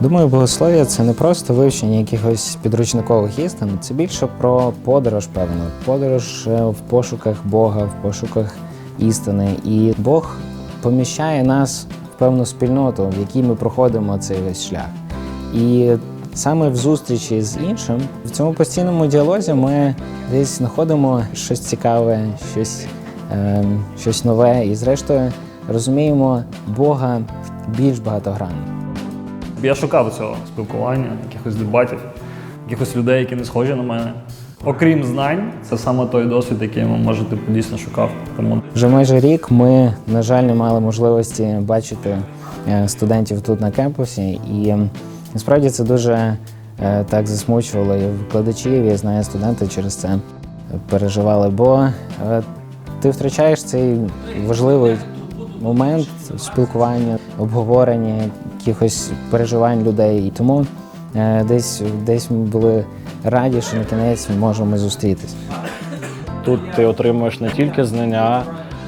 Думаю, богослов'я це не просто вивчення якихось підручникових істин, це більше про подорож, певно, подорож е, в пошуках Бога, в пошуках істини. І Бог поміщає нас в певну спільноту, в якій ми проходимо цей весь шлях. І саме в зустрічі з іншим, в цьому постійному діалозі ми десь знаходимо щось цікаве, щось, е, щось нове, і зрештою розуміємо Бога більш багатогранно. Я шукав цього спілкування, якихось дебатів, якихось людей, які не схожі на мене. Окрім знань, це саме той досвід, який я, може, типу, дійсно шукав. Тому Вже майже рік ми, на жаль, не мали можливості бачити е, студентів тут на кампусі, і насправді це дуже е, так засмучувало і викладачів. Я знаю, студенти через це переживали, бо е, ти втрачаєш цей важливий момент спілкування, обговорення якихось переживань людей. І тому е, десь, десь ми були раді, що на кінець ми можемо зустрітися. Тут ти отримуєш не тільки знання,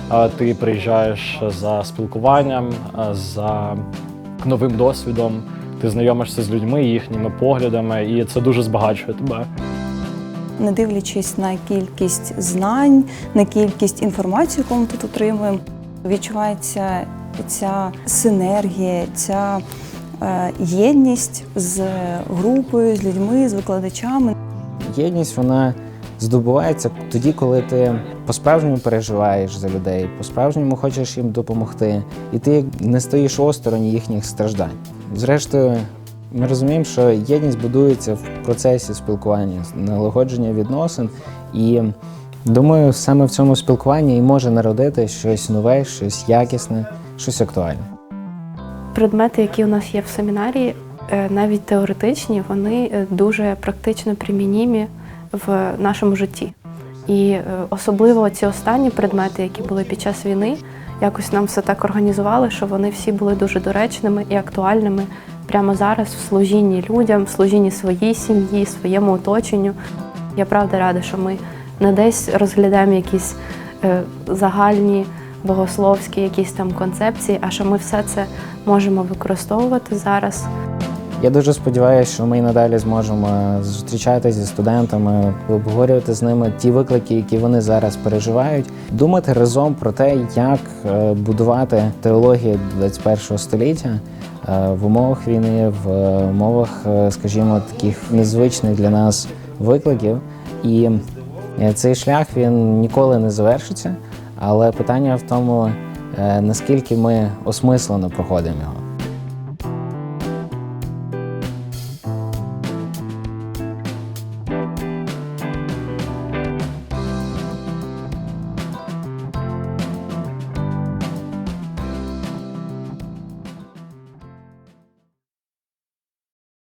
а ти приїжджаєш за спілкуванням, за новим досвідом. Ти знайомишся з людьми, їхніми поглядами, і це дуже збагачує тебе. не дивлячись на кількість знань, на кількість інформації, яку ми тут отримуємо, відчувається ця синергія, ця е, єдність з групою, з людьми, з викладачами. Єдність вона здобувається тоді, коли ти по-справжньому переживаєш за людей, по-справжньому хочеш їм допомогти, і ти не стоїш осторонь їхніх страждань. Зрештою, ми розуміємо, що єдність будується в процесі спілкування, налагодження відносин. І думаю, саме в цьому спілкуванні і може народити щось нове, щось якісне, щось актуальне. Предмети, які у нас є в семінарії, е, навіть теоретичні, вони е, дуже практично примінімі в нашому житті. І е, особливо ці останні предмети, які були під час війни, якось нам все так організували, що вони всі були дуже доречними і актуальними прямо зараз в служінні людям, в служінні своїй сім'ї, своєму оточенню. Я правда рада, що ми не десь розглядаємо якісь загальні богословські якісь там концепції, а що ми все це можемо використовувати зараз. Я дуже сподіваюся, що ми і надалі зможемо зустрічатися зі студентами, обговорювати з ними ті виклики, які вони зараз переживають, думати разом про те, як е, будувати теологію 21 століття е, в умовах війни, в умовах, е, скажімо, таких незвичних для нас викликів. І цей шлях він ніколи не завершиться. Але питання в тому, е, наскільки ми осмислено проходимо його.